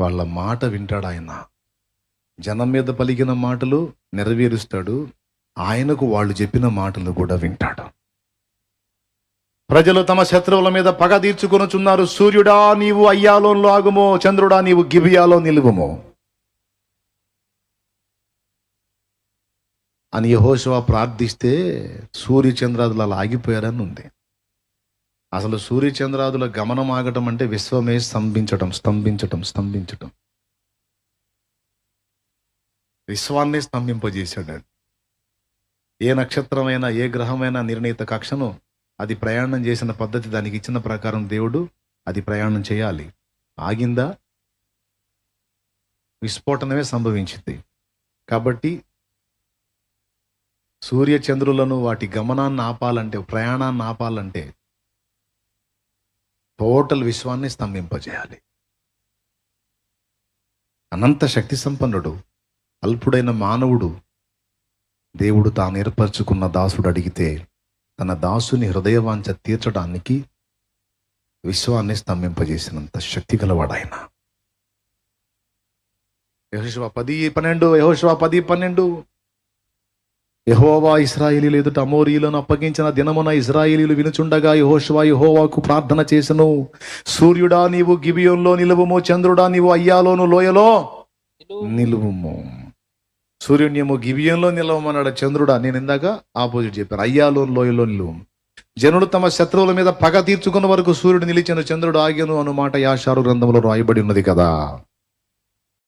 వాళ్ళ మాట వింటాడు ఆయన. జనం మీద పలికిన మాటలు నెరవేరుస్తాడు. ఆయనకు వాళ్ళు చెప్పిన మాటలు కూడా వింటాడు. ప్రజలు తమ శత్రువుల మీద పగ తీర్చుకొనుచున్నారు. సూర్యుడా నీవు అయ్యాలో ఆగుమో చంద్రుడా నీవు గిబియాలో నిలువుమో. అని యహోశివ ప్రార్థిస్తే సూర్య చంద్రాదులు అలా ఆగిపోయారని ఉంది. అసలు సూర్య చంద్రాదుల గమనం ఆగటం అంటే విశ్వమే స్తంభించటం స్తంభించటం స్తంభించటం. విశ్వాన్నే స్తంభింపజేశాడు. ఏ నక్షత్రమైనా ఏ గ్రహమైనా నిర్ణీత కక్షను అది ప్రయాణం చేసిన పద్ధతి దానికి ఇచ్చిన ప్రకారం దేవుడు అది ప్రయాణం చేయాలి. ఆగిందా? విస్ఫోటనమే సంభవించింది. కాబట్టి సూర్య చంద్రులను వాటి గమనాన్ని ఆపాలంటే ప్రయాణాన్ని ఆపాలంటే టోటల్ విశ్వాన్ని స్తంభింపజేయాలి. అనంత శక్తి సంపన్నుడు అల్పుడైన మానవుడు దేవుడు తాను ఏర్పరచుకున్న దాసుడు అడిగితే తన దాసుని హృదయవాంఛ తీర్చడానికి విశ్వాన్ని స్తంభింపజేసినంత శక్తి గలవాడాయన. యహోశివ పది పన్నెండు యహోశివ పది పన్నెండు. యహోవా ఇస్రాయేలీలు ఎదుట అమోరీలను అప్పగించిన దినమున ఇస్రాయేలీలు వినుచుండగా యహోశివ యహోవాకు ప్రార్థన చేసను. సూర్యుడా నీవు గిబియోన్లో నిలువము చంద్రుడా నీవు అయ్యాలోను లోయలో నిలువుము. సూర్యుణ్యము గిబియంలో నిలవమన్నాడు చంద్రుడా నేను ఇందాక ఆపోజిట్ చెప్పాను. అయ్యాలో లోయలో నిలువు జనులు తమ శత్రువుల మీద పగ తీర్చుకున్న వరకు సూర్యుడు నిలిచిన చంద్రుడు ఆగ్యను అను మాట యాషారు గ్రంథంలో రాయబడి ఉన్నది కదా.